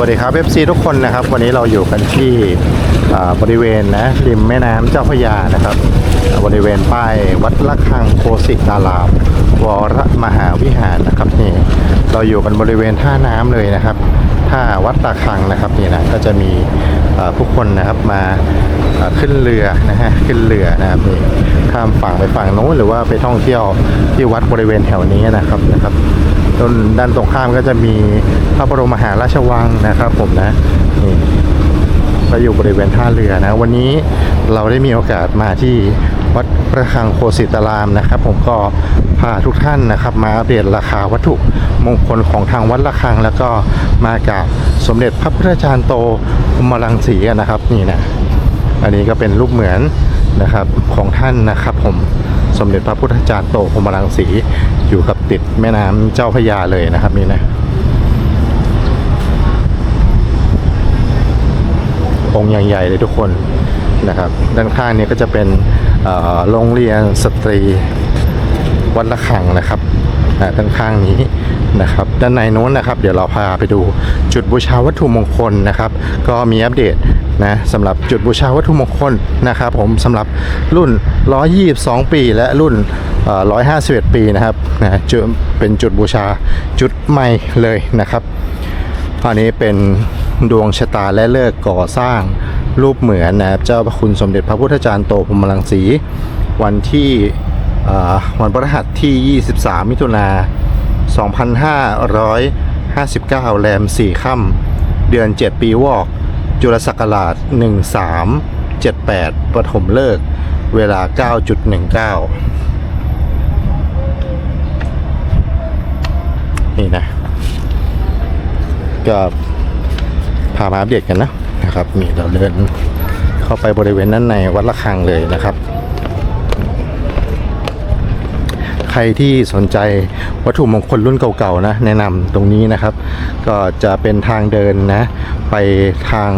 วัสดีครับ FC ทุกคนนะครับ วันนี้เราอยู่กันที่บริเวณนะริมแม่น้ำเจ้าพระยานะครับ บริเวณป้ายวัดละคังโคสิตาราม วรมหาวิหารนะครับนี่เราอยู่กันบริเวณท่าน้ำเลยนะครับท่าวัดละคังนะครับนี่นะก็จะมีผู้คนนะครับมาขึ้นเรือนะฮะขึ้นเรือนะครับนี่ข้ามฝั่งไปฝั่งโน้นหรือว่าไปท่องเที่ยวที่วัดบริเวณแถวนี้นะครับนะครับ ต้นด้านตรงข้ามก็จะมีพระบรมมหาราชวังนะครับ ผมนะนี่ก็อยู่บริเวณท่าเรือนะ วันนี้เราได้มีโอกาสมาที่วัดระฆังโคสิตารามนะครับ ผมก็พาทุกท่านนะครับ มาอัปเดตราคาวัตถุมงคลของทางวัดระฆัง แล้วก็มากับสมเด็จพระพุทธจารย์โตมรังสีนนะครับ นี่นะอันนี้ก็เป็นรูปเหมือนนะครับของท่านนะครับ ผม สมเด็จพระพุทธจารย์โตพรมรังสีอยู่กับติดแม่น้ำเจ้าพยาเลยนะครับนี่นะองค์ใหญ่ๆเลยทุกคนนะครับ ด้านข้างนี้ก็จะเป็นโรงเรียนสตรีวัดละขังนะครับด้านข้างนี้ นะครับ ด้านในโน้นนะครับ เดี๋ยวเราพาไปดูจุดบูชาวัตถุมงคลนะครับ ก็มีอัปเดตนะสำหรับจุดบูชาวัตถุมงคลนะครับ ผมสำหรับรุ่น 122 ปีและรุ่นเอ่อ151 ปีนะครับนะจุดเป็นจุดบูชาจุดใหม่เลยนะครับอันนี้เป็นดวงชะตาและเลิกก่อสร้างรูปเหมือนนะครับเจ้าพระคุณสมเด็จพระพุทธจารย์โตพรมรังสี วันที่วันพฤหัสที่ 23 มิถุนา 2559 แรม 4 ค่ำเดือน 7 ปีวอก จุลศักราช 1378 ปฐมเลิก เวลา 9.19 นี่นะ ก็พามาอัปเดตกันนะนะครับนี่เราเดินเข้าไปบริเวณด้นในวัดระฆังเลยนะครับ รที่สนใจวัตถุมงคลรุ่นเก่าๆนะแนะนำตรงนี้นะครับ ก็จะเป็นทางเดินนะไปทาง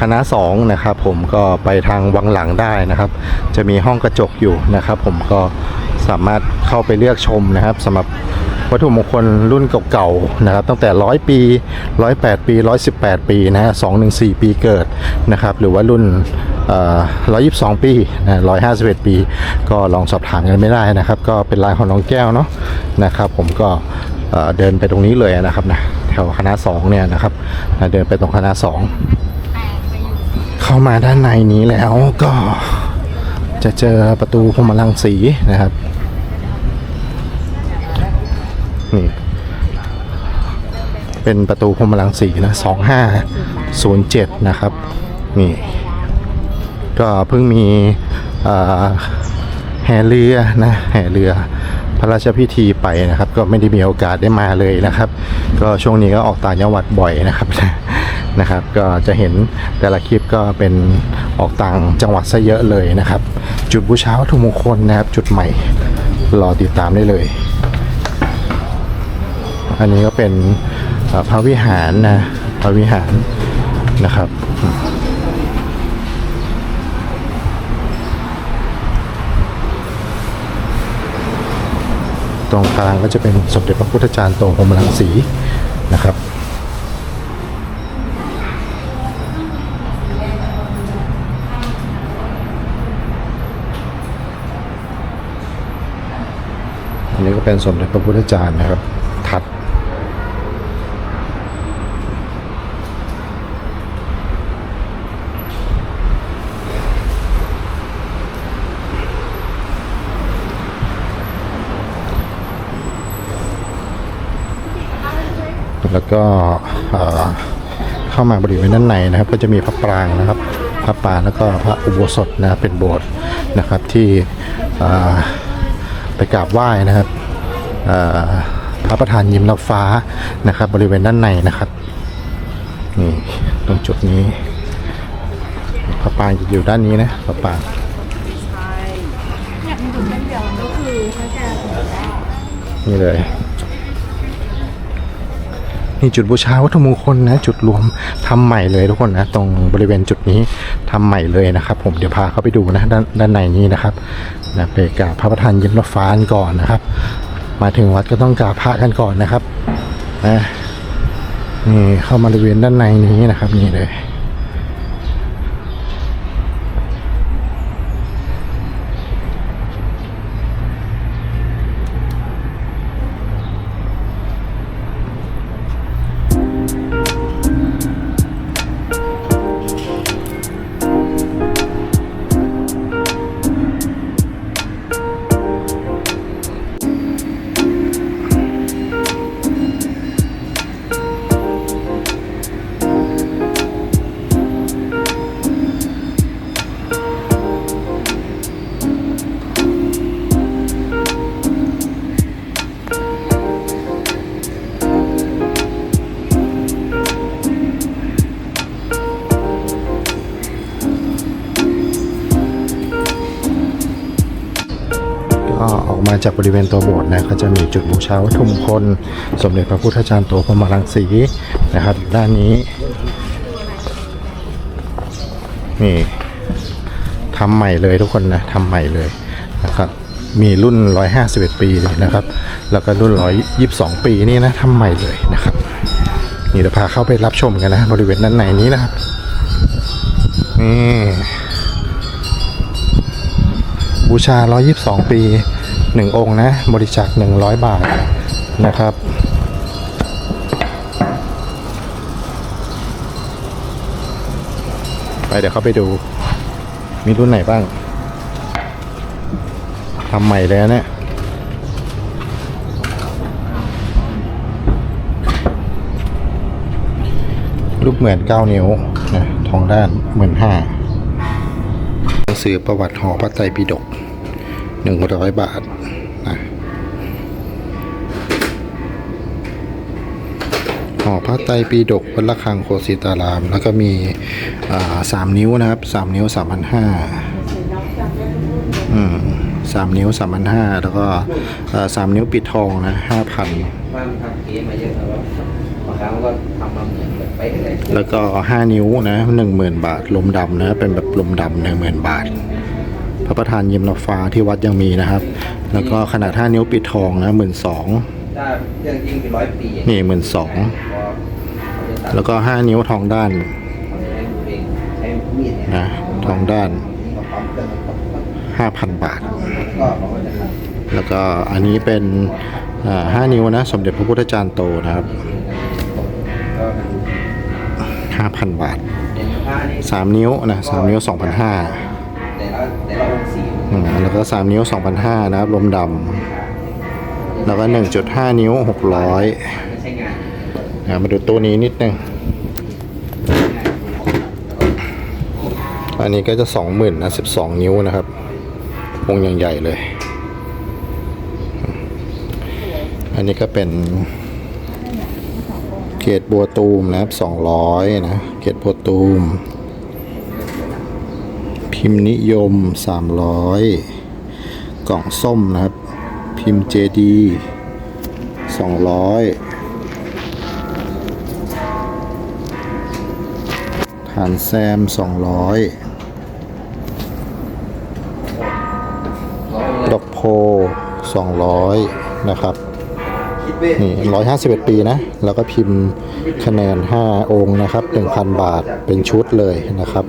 คณะสองนะครับผมก็ไปทางวังหลังได้นะครับ จะมีห้องกระจกอยู่นะครับ ผมก็สามารถเข้าไปเลือกชมนะครับสำหรับวัตถุมงคลรุ่นเก่าๆนะครับ ตั้งแต่ 100 ปี 108 ปี 118 ปีนะฮะ214 ปีเกิดนะครับ หรือว่ารุ่น 122 ปีนะ151 ปี ก็ลองสอบถามกันไม่ได้นะครับ ก็เป็นลายของน้องแก้วเนาะนะครับ ผมก็เดินไปตรงนี้เลยนะครับนะแถวคณะ2เนี่ยนะครับเดินไปตรงคณะ2เข้ามาด้านในนี้แล้วก็จะเจอประตูพรมรังสีนะครับนี่เป็นประตูพรมรังสีนะสองห้าศูนย์เจ็ดนะครับ นี่ ก็เพิ่งมีแห่เรือนะแห่เรือพระราชพิธีไปนะครับ ก็ไม่ได้มีโอกาสได้มาเลยนะครับ ก็ช่วงนี้ก็ออกต่างจังหวัดบ่อยนะครับนะครับ ก็จะเห็นแต่ละคลิปก็เป็นออกต่างจังหวัดซะเยอะเลยนะครับ จุดบูชาวัตถุมงคลนะครับ จุดใหม่รอติดตามได้เลย อันนี้ก็เป็นพระวิหารนะพระวิหารนะครับ ตรงกลางก็จะเป็นสมเด็จพระพุทธจารย์โตพรมรังสีนะครับอันนี้ก็เป็นสมเด็จพระพุทธจารย์นะครับ ทัด แล้วก็เอ่อเข้ามาบริเวณด้านในนะครับ ก็จะมีพระปรางนะครับ พระปรางแล้วก็พระอุโบสถนะครับเป็นโบสถ์นะครับที่เอ่อไปกราบไหว้นะครับเอ่อพระประธานยิ้มรับฟ้านะครับ บริเวณด้านในนะครับนี่ตรงจุดนี้พระปรางจะอยู่ด้านนี้นะพระปรางเนี่ยมันอยู่เส้นเดียวก็คือถ้าแกสมมติว่านี่เลย นี่จุดบูชาวัตถุมงคลนะ จุดรวมทำใหม่เลยทุกคนนะ ตรงบริเวณจุดนี้ทำใหม่เลยนะครับ ผมเดี๋ยวพาเข้าไปดูนะด้านด้านในนี้นะครับนะไปกราบพระประธานยิ้มรับฟ้านก่อนนะครับ มาถึงวัดก็ต้องกราบพระกันก่อนนะครับนะนี่เข้ามาบริเวณด้านในนี้นะครับ นี่เลย ก็ออกมาจากบริเวณตัวโบสถ์นะก็จะมีจุดบูชาวัตถุมงคลสมเด็จพระพุทธจารย์โตพรมรังสีนะครับ ด้านนี้นี่ทำใหม่เลยทุกคนนะทำใหม่เลยนะครับมีรุ่น 151 ปีเลยนะครับ แล้วก็รุ่น 122 ปีนี่นะทำใหม่เลยนะครับ นี่เดี๋ยวพาเข้าไปรับชมกันนะ บริเวณด้านในนี้นะครับนี่บูชา 122 ปี 1องค์นะ บริจาค100บาทนะครับไปเดี๋ยวเข้าไปดู มีรุ่นไหนบ้างทำใหม่เลยนะเนี่ยรูปเหมือน 9 นิ้วนะทองด้านเหมือนห้าหนังสือประวัติหอพระไตรปิฎกหนึ่งร้อยบาท หอพระไตรปิฎกวัดระฆังโคสิตาราม แล้วก็มีอ่าสามนิ้วนะครับสามนิ้วสามพันห้าอืมสามนิ้วสามพันห้าแล้วก็เอ่อสามนิ้วปิดทองนะห้าพันบ้านทำเกมมาเยอะแล้วบางครั้งก็ทำมาเหมือนแบบไปะเลยแล้วก็ห้านิ้วนะหนึ่งหมื่นบาทลมดำนะเป็นแบบลมดำหนึ่งหมื่นบาทพระประธานยิมราฟ้าที่วัดยังมีนะครับ แล้วก็ขนาด 5 นิ้วปิดทองนะหมื่นสองถ้าเครื่องจริงคือร้อยปีนี่หมื่นสอง แล้วก็ 5 นิ้วทองด้านนะทองด้านมาปั๊มเครื่องมาปั๊ม5,000 บาท แล้วก็อันนี้เป็นอ่า5นิ้วนะ สมเด็จพระพุทธจารย์โตนะครับ 5,000 บาทเป็นผ้านี่3นิ้วนะ3นิ้ว 2,500แล้วก็ 3 นิ้ว 2,500 นะครับลมดำแล้วก็ 1.5 นิ้ว 600 มาดูตัวนี้นิดนึง อันนี้ก็จะสองหมื่นนะสิบสองนิ้วนะครับวงยังใหญ่เลย อันนี้ก็เป็นเกตบัวตูมนะครับสองร้อยนะเกตบัวตูม พิมพ์นิยมสามร้อยกล่องส้มนะครับ พิมพ์เจดีสองร้อย ฐานแซมสองร้อยดอกโพสองร้อยนะครับนี่ร้อยห้าสิบเอ็ดปีนะ แล้วก็พิมพ์คะแนนห้าองค์นะครับหนึ่งพันบาทเป็นชุดเลยนะครับ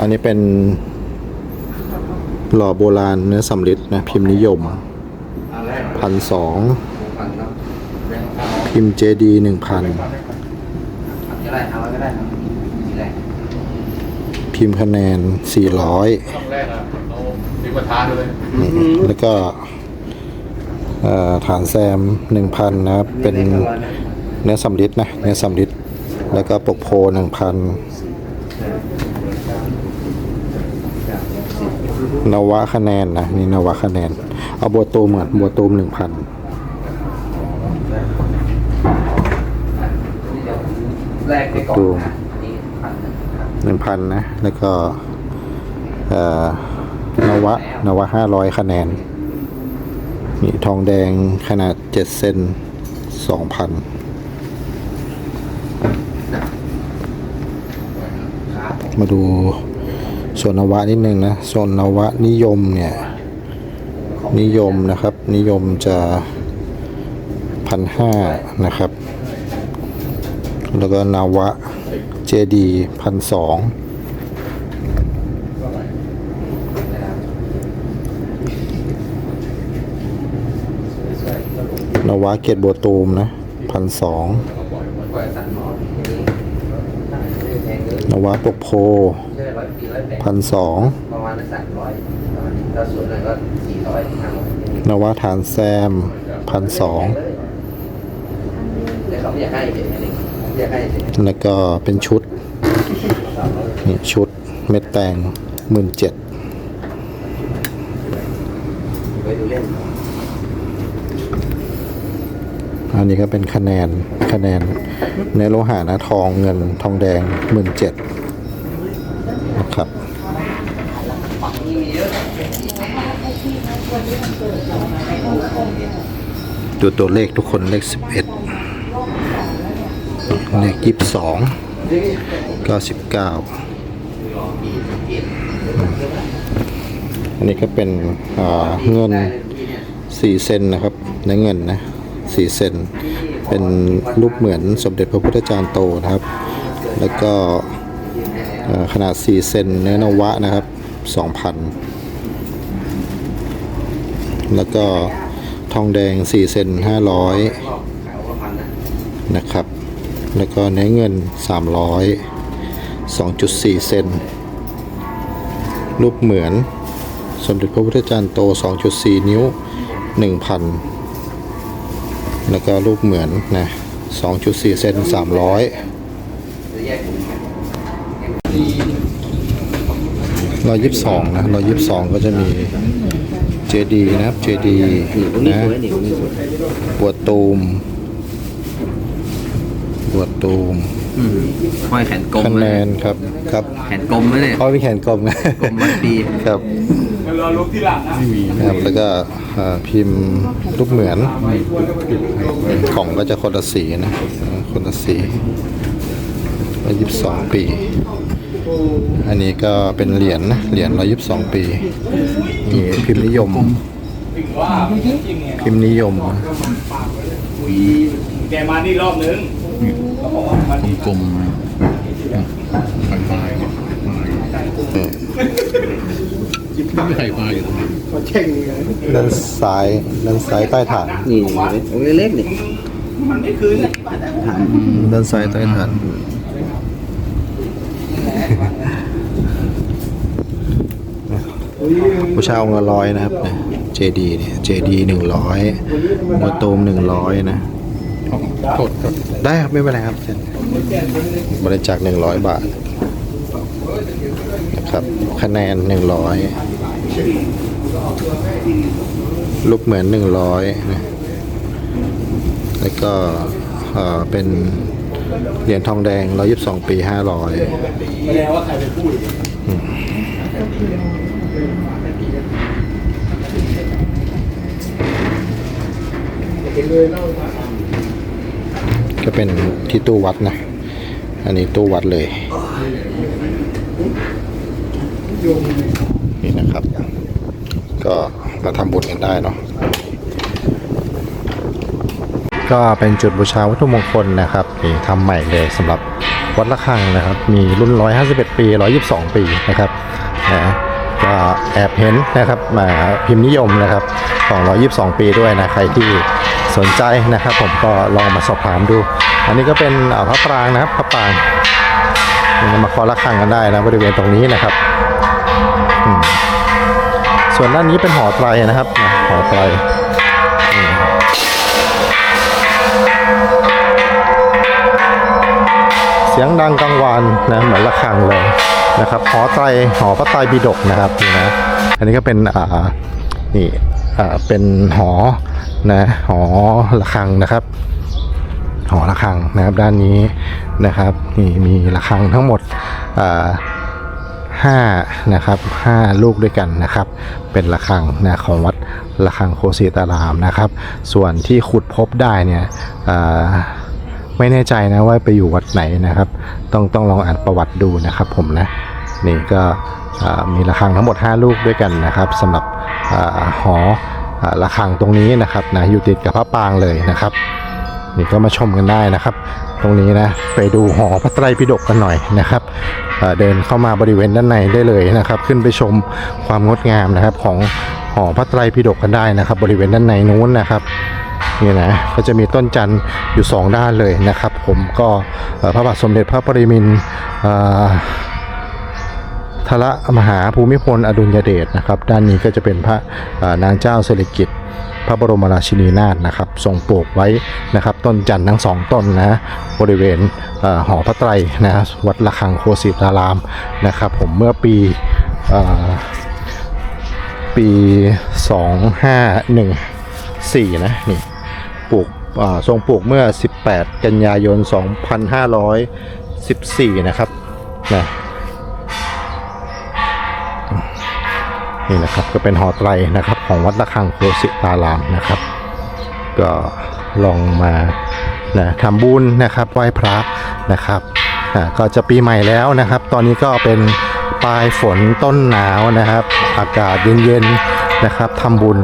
อันนี้เป็นหล่อโบราณเนื้อสำริดนะพิมพ์นิยมพันสอง พันเนาะแรงเอา พิมพ์เจดีหนึ่งพันก็ได้เอาก็ได้ครับสีแรกพิมพ์คะแนนสี่ร้อยต้องแรกอะเอาดีกว่าท้าเลยแล้วก็เอ่อฐานแซมหนึ่งพันนะครับ เป็นเนื้อสำริดนะ เนื้อสำริดแล้วก็ปกโพหนึ่งพันนวะคะแนนนะ นี่นวะคะแนน เอาบัวตูมก่อนบัวตูมหนึ่งพัน แรกไปก่อนนะอันนี้พันหนึ่งครับหนึ่งพันนะ แล้วก็เอ่อนวะนวะห้าร้อยคะแนนนี่ทองแดงขนาดเจ็ดเซนสองพันครับผมมาดูส่วนนวะนิดนึงนะส่วนนวะนิยมเนี่ยขนิยมนะครับ นิยมจะพันห้านะครับ แล้วก็นาวะเจดีพันสองนวะเกตโบวตูมนะพันสองนหมอนแพงเลยนวะปกโพใช่ร้อยปีร้อยแปดพันสองประมาณสามร้อยาสวยหน่อยก็สี่ร้อยห้าร้อยนวะฐานแซมพันสอง แล้วก็เป็นชุดนี่ชุดเม็ดแตงหมื่นเจ็ดอันนี้ก็เป็นคะแนนคะแนนในโลหะนะทองเงินทองแดงหมื่นเจ็ดนะครับดูตัวเลขทุกคนเลขสิบเอ็ด เลขยี่สิบสองเก้าสิบเก้าอันนี้ก็เป็นเงินสี่เซนนะครับในเงินนะสี่เซนเป็นรูปเหมือนสมเด็จพระพุทธจารย์โตนะครับ แล้วก็ขนาด 4 เซนเนื้อนวะนะครับ 2,000 แล้วก็ทองแดง 4 เซน500ขายว่าพันนะนะครับ แล้วก็เนื้อเงิน 300 2.4 เซน รูปเหมือน สมเด็จพระพุทธจารย์โต 2.4 นิ้ว 1,000 แล้วก็รูปเหมือนนะ 2.4 เซน 300จะแยกกลุ่มกันร้อยยี่สิบสองนะร้อยยี่สิบสองก็จะมีเจดีนะครับ เจดีนะบวดตูม บวดตูมห้อยแขนกลมคะเลแนยนครับครับแขนกลมเลยเนี่ยเขามีแขนกลมนะกลมวัดปีครับเราลุกที่หลังนะไม่มีนะครับแล้วก็อ่าพิมพ์รูปเหมือนของก็จะคนละสีนะคนละสีร้อยยี่สิบสองปี อันนี้ก็เป็นเหรียญนะเหรียญร้อยยี่สิบสองปีนี่พิมพ์นิยมถึงว่าจริงไงพิมพ์นิยม แกมานี่รอบนึง เขาบอกว่ามันดีกลมไฟฟ้าไม่ไฟฟ้าอยู่ตรงนี้ด้านซ้ายด้านซ้ายใต้ฐานนี่โอ้ยเล็กนี่มันไม่คืนอะด้านซ้ายใต้ฐานผู้ชายองค์ละร้อยนะครับเจดีเนี่ยเจดีหนึ่งร้อยโมโตมหนึ่งร้อยนะ โทษครับได้ครับไม่เป็นไรครับเซ็นบริจาคหนึ่งร้อยบาทนะครับคะแนนหนึ่งร้อยลูกเหมือนหนึ่งร้อยนะแล้วก็เอ่อเป็นเหรียญทองแดงร้อยยิบสองปีห้าร้อยแสดงว่าใครไปพูด ก็เป็นที่ตู้วัดนะ อันนี้ตู้วัดเลย นี่นะครับ ก็มาทำบุญกันได้เนาะก็เป็นจุดบูชาวัตถุมงคลนะครับนี่ทำใหม่เลยสำหรับวัดละคังนะครับ มีรุ่น 151 ปี 122 ปีนะครับนะก็แอบเห็นนะครับมาพิมพ์นิยมนะครับของ122 ปีด้วยนะ ใครที่ สนใจนะครับ ผมก็ลองมาสอบถามดู อันนี้ก็เป็นอ่าพระปรางนะครับพระปรางมาขอละคังกันได้นะบริเวณตรงนี้นะครับ ส่วนด้านนี้เป็นหอไตรนะครับหอไตรเสียงดังกังวานนะเหมือนระฆังเลยนะครับหอไตรหอพระไตรปิฎกนะครับนี่นะอันนี้ก็เป็นอ่านี่ เป็นหอนะหอระฆังนะครับ หอระฆังนะครับด้านนี้นะครับนี่มีระฆังทั้งหมดห้านะครับห้าลูกด้วยกันนะครับ เป็นระฆังนะของวัดระฆังโคสิตารามนะครับ ส่วนที่ขุดพบได้เนี่ยไม่แน่ใจนะว่าไปอยู่วัดไหนนะครับ ต้องต้องลองอ่านประวัติดูนะครับผมนะนี่ก็มีระฆังทั้งหมด 5 ลูกด้วยกันนะครับสำหรับ หอระฆังตรงนี้นะครับนะอยู่ติดกับพระปรางเลยนะครับ นี่ก็มาชมกันได้นะครับ ตรงนี้นะไปดูหอพระไตรปิฎกกันหน่อยนะครับเดินเข้ามาบริเวณด้านในได้เลยนะครับ ขึ้นไปชมความงดงามนะครับของหอพระไตรปิฎกกันได้นะครับ บริเวณด้านในนู้นนะครับนี่นะก็จะมีต้นจันทร์อยู่สองด้านเลยนะครับ ผมก็พระบาทสมเด็จพระปรมิน ทระมหาภูมิพลอดุลยเดชนะครับ ด้านนี้ก็จะเป็นพระนางเจ้าสิริกิติ์พระบรมราชินีนาถนะครับทรงปลูกไว้นะครับ ต้นจันทร์ทั้งสองต้นนะบริเวณหอพระไตรนะวัดระฆังโคสิตารามนะครับ ผมเมื่อปีเอ่อปี 2514 นะนี่ปลูกทรงปลูกเมื่อ 18 กันยายน 2514 นะครับนะ นี่นะครับก็เป็นหอไตรนะครับของวัดระฆังโคสิตารามนะครับ ก็ลองมานะทำบุญนะครับไหว้พระนะครับก็จะปีใหม่แล้วนะครับ ตอนนี้ก็เป็นปลายฝนต้นหนาวนะครับ อากาศเย็นๆนะครับทำบุญ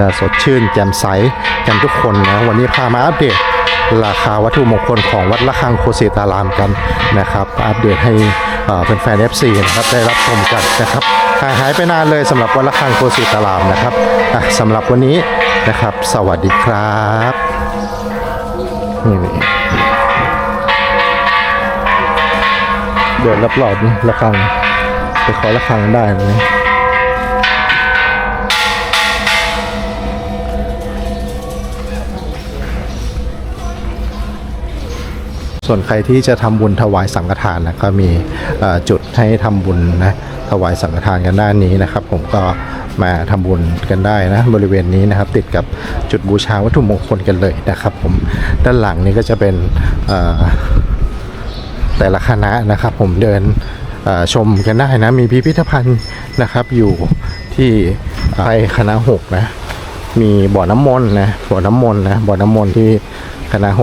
นะสดชื่นแจ่มใสกันทุกคนนะวันนี้พามาอัปเดตราคาวัตถุมงคลของวัดระฆังโคสิตารามกันนะครับ อัปเดตให้ แฟนๆ FC นะครับได้รับชมกันนะครับห่างหายไปนานเลยสำหรับวันละครังโคสิตารามนะครับสำหรับวันนี้นะครับ สวัสดีครับนี่เดินรอบๆนี่ละฆังไปขอละครังได้ไหม ส่วนใครที่จะทำบุญถวายสังฆทานนะก็มีจุดให้ทำบุญนะถวายสังฆทานกันด้านนี้นะครับ ผมก็มาทำบุญกันได้นะบริเวณนี้นะครับ ติดกับจุดบูชาวัตถุมงคลกันเลยนะครับ ผมด้านหลังนี้ก็จะเป็นแต่ละคณะนะครับ ผมเดินชมกันได้นะ มีพิพิธภัณฑ์นะครับอยู่ที่ไปคณะหกนะ มีบ่อน้ำมนต์นะบ่อน้ำมนต์นะบ่อน้ำมนต์ที่คณะหก